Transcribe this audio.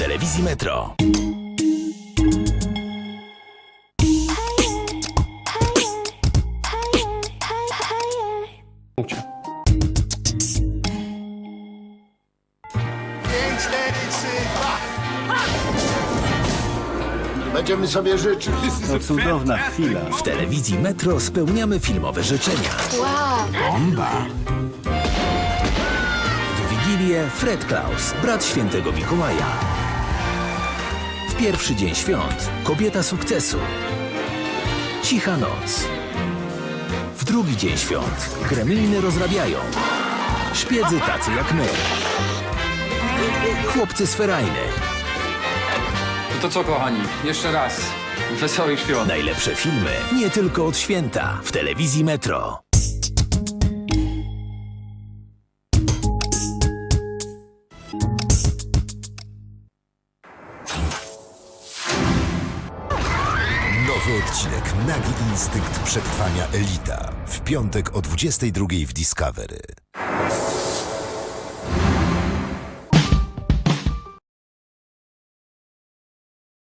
telewizji Metro. Pięć, cztery, trzy, dwa. Będziemy sobie życzyć. To cudowna chwila. W telewizji Metro spełniamy filmowe życzenia. W Wigilię Fred Klaus, brat świętego Mikołaja. Pierwszy dzień świąt kobieta sukcesu. Cicha noc. W drugi dzień świąt gremliny rozrabiają. Szpiedzy tacy jak my. Chłopcy z ferajny. No to co, kochani, jeszcze raz. Wesołych świąt. Najlepsze filmy nie tylko od święta w telewizji Metro. Nowy odcinek Nagi Instynkt Przetrwania Elita. W piątek o 22 w Discovery.